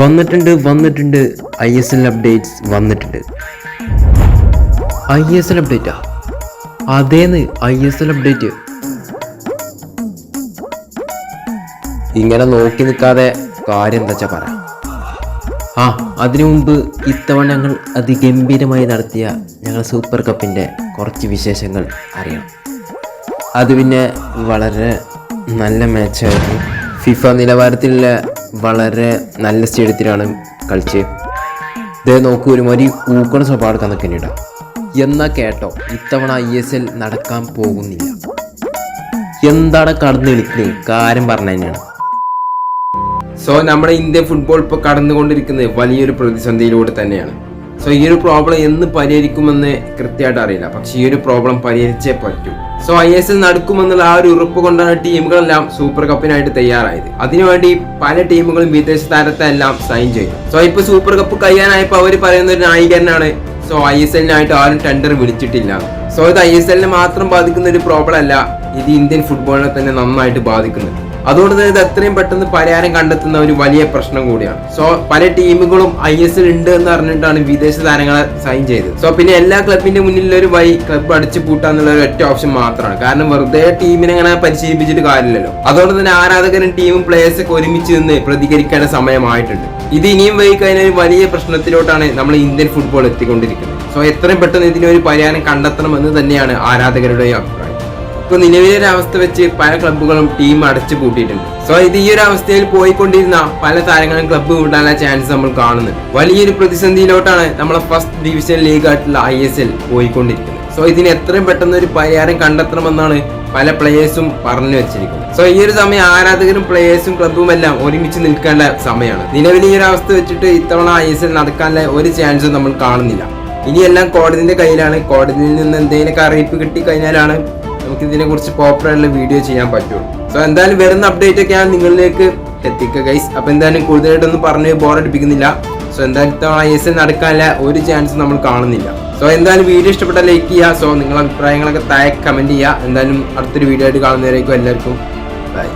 വന്നിട്ടുണ്ട് വന്നിട്ടുണ്ട്. I S L updates വന്നിട്ടുണ്ട്. ഐ എസ് എൽ അപ്ഡേറ്റാ അതേന്ന് ഐ എസ് എൽ അപ്ഡേറ്റ് ഇങ്ങനെ നോക്കി നിൽക്കാതെ കാര്യം എന്താ പറ. ആ അതിനു മുമ്പ് ഇത്തവണ ഞങ്ങൾ അതിഗംഭീരമായി നടത്തിയ ഞങ്ങൾ സൂപ്പർ കപ്പിന്റെ കുറച്ച് വിശേഷങ്ങൾ അറിയാം അത് പിന്നെ വളരെ നല്ല മാച്ചായിരുന്നു ഫിഫ നിലവാരത്തിലുള്ള വളരെ നല്ല സ്റ്റേഡിയത്തിലാണ് കളിച്ച്. ഇതേ നോക്കൂ ഒരുമാതിരി ഊക്കണ സ്വഭാവം എടുക്കാൻ നിൽക്കുന്നുണ്ടാ എന്നാ കേട്ടോ ഇത്തവണ ഐ എസ് എൽ നടക്കാൻ പോകുന്നില്ല. എന്താണ് കടന്നു വിളിക്കുന്നത് കാര്യം പറഞ്ഞു തന്നെയാണ്. സോ നമ്മുടെ ഇന്ത്യൻ ഫുട്ബോൾ ഇപ്പോൾ കടന്നുകൊണ്ടിരിക്കുന്നത് വലിയൊരു പ്രതിസന്ധിയിലൂടെ തന്നെയാണ്. സോ ഈ ഒരു പ്രോബ്ലം എന്ന് പരിഹരിക്കുമെന്ന് കൃത്യമായിട്ട് അറിയില്ല. പക്ഷെ ഈ ഒരു പ്രോബ്ലം പരിഹരിച്ചേ പറ്റൂ. സോ ഐ എസ് എൽ നടക്കുമെന്നുള്ള ആ ഒരു ഉറപ്പ് കൊണ്ടാണ് ടീമുകളെല്ലാം സൂപ്പർ കപ്പിനായിട്ട് തയ്യാറായത്. അതിനുവേണ്ടി പല ടീമുകളും വിദേശ താരത്തെ എല്ലാം സൈൻ ചെയ്തു. സോ ഇപ്പൊ സൂപ്പർ കപ്പ് കഴിയാനായപ്പോൾ അവർ പറയുന്ന ഒരു നായികനാണ്. സോ ഐ എസ് എല്ലിനായിട്ട് ആരും ടെൻഡർ വിളിച്ചിട്ടില്ല. സോ ഇത് ഐ എസ് എല്ലിനെ മാത്രം ബാധിക്കുന്ന ഒരു പ്രോബ്ലം അല്ല ഇത് ഇന്ത്യൻ ഫുട്ബോളിനെ തന്നെ നന്നായിട്ട് ബാധിക്കുന്നു അതുകൊണ്ട് തന്നെ ഇത് എത്രയും പെട്ടെന്ന് പരിഹാരം കണ്ടെത്തുന്ന ഒരു വലിയ പ്രശ്നം കൂടിയാണ്. സോ പല ടീമുകളും ഐ എസ് ഉണ്ട് എന്ന് പറഞ്ഞിട്ടാണ് വിദേശ താരങ്ങളെ സൈൻ ചെയ്തത്. സോ പിന്നെ എല്ലാ ക്ലബിന്റെ മുന്നിൽ ഒരു വഴി ക്ലബ് അടിച്ചു പൂട്ടാന്നുള്ള ഒരു ഒറ്റ ഓപ്ഷൻ മാത്രമാണ്. കാരണം വെറുതെ ടീമിനെ അങ്ങനെ പരിശീലിപ്പിച്ചിട്ട് കാര്യമില്ലല്ലോ. അതുകൊണ്ട് തന്നെ ആരാധകരും ടീമും പ്ലേയേഴ്സ് ഒക്കെ ഒരുമിച്ച് നിന്ന് പ്രതികരിക്കേണ്ട സമയമായിട്ടുണ്ട്. ഇത് ഇനിയും വൈകി കഴിഞ്ഞ ഒരു വലിയ പ്രശ്നത്തിലോട്ടാണ് നമ്മൾ ഇന്ത്യൻ ഫുട്ബോൾ എത്തിക്കൊണ്ടിരിക്കുന്നത്. സോ എത്രയും പെട്ടെന്ന് ഇതിനൊരു പരിഹാരം കണ്ടെത്തണം എന്ന് തന്നെയാണ് ആരാധകരുടെ ഇപ്പൊ നിലവിലെ അവസ്ഥ വെച്ച് പല ക്ലബ്ബുകളും ടീം അടച്ചു പൂട്ടിയിട്ടുണ്ട്. സോ ഇത് ഈ ഒരു അവസ്ഥയിൽ പോയിക്കൊണ്ടിരുന്ന പല താരങ്ങളും ക്ലബ്ബ് വിടാനുള്ള ചാൻസ് നമ്മൾ കാണുന്നുണ്ട് വലിയൊരു പ്രതിസന്ധിയിലോട്ടാണ് നമ്മളെ ഫസ്റ്റ് ഡിവിഷൻ ലീഗ് ആയിട്ടുള്ള ഐ എസ് എൽ പോയിക്കൊണ്ടിരിക്കുന്നത്. സോ ഇതിന് എത്രയും പെട്ടെന്ന് ഒരു പരിഹാരം കണ്ടെത്തണമെന്നാണ് പല പ്ലേയേഴ്സും പറഞ്ഞു വെച്ചിരിക്കുന്നത്. സോ ഈ ഒരു സമയം ആരാധകരും പ്ലേയേഴ്സും ക്ലബ്ബും എല്ലാം ഒരുമിച്ച് നിൽക്കേണ്ട സമയമാണ്. നിലവിൽ ഈ ഒരു അവസ്ഥ വെച്ചിട്ട് ഇത്തവണ ഐ എസ് എൽ നടക്കാനുള്ള ഒരു ചാൻസും നമ്മൾ കാണുന്നില്ല. ഇനിയെല്ലാം കോടതിന്റെ കയ്യിലാണ്. കോടതിയിൽ നിന്ന് എന്തെങ്കിലുമൊക്കെ അറിയിപ്പ് കിട്ടി കഴിഞ്ഞാലാണ് നമുക്ക് ഇതിനെ കുറിച്ച് പ്രോപ്പർ വീഡിയോ ചെയ്യാൻ പറ്റുള്ളൂ. സോ എന്തായാലും വരുന്ന അപ്ഡേറ്റ് ഒക്കെ ഞാൻ നിങ്ങളിലേക്ക് എത്തിക്കുക ഗൈസ് അപ്പൊ എന്തായാലും കൂടുതലായിട്ടൊന്നും പറഞ്ഞ് ബോറടിപ്പിക്കുന്നില്ല സോ എന്തായാലും ഇത്തവണ ഐ എസ് എൽ നടക്കാനുള്ള ഒരു ചാൻസ് നമ്മൾ കാണുന്നില്ല. സോ എന്തായാലും വീഡിയോ ഇഷ്ടപ്പെട്ട ലൈക്ക് ചെയ്യുക. സോ നിങ്ങളുടെ അഭിപ്രായങ്ങളൊക്കെ താഴെ കമന്റ് ചെയ്യുക. എന്തായാലും അടുത്തൊരു വീഡിയോ ആയിട്ട് കാണുന്നവരേക്കും എല്ലാവർക്കും ബൈ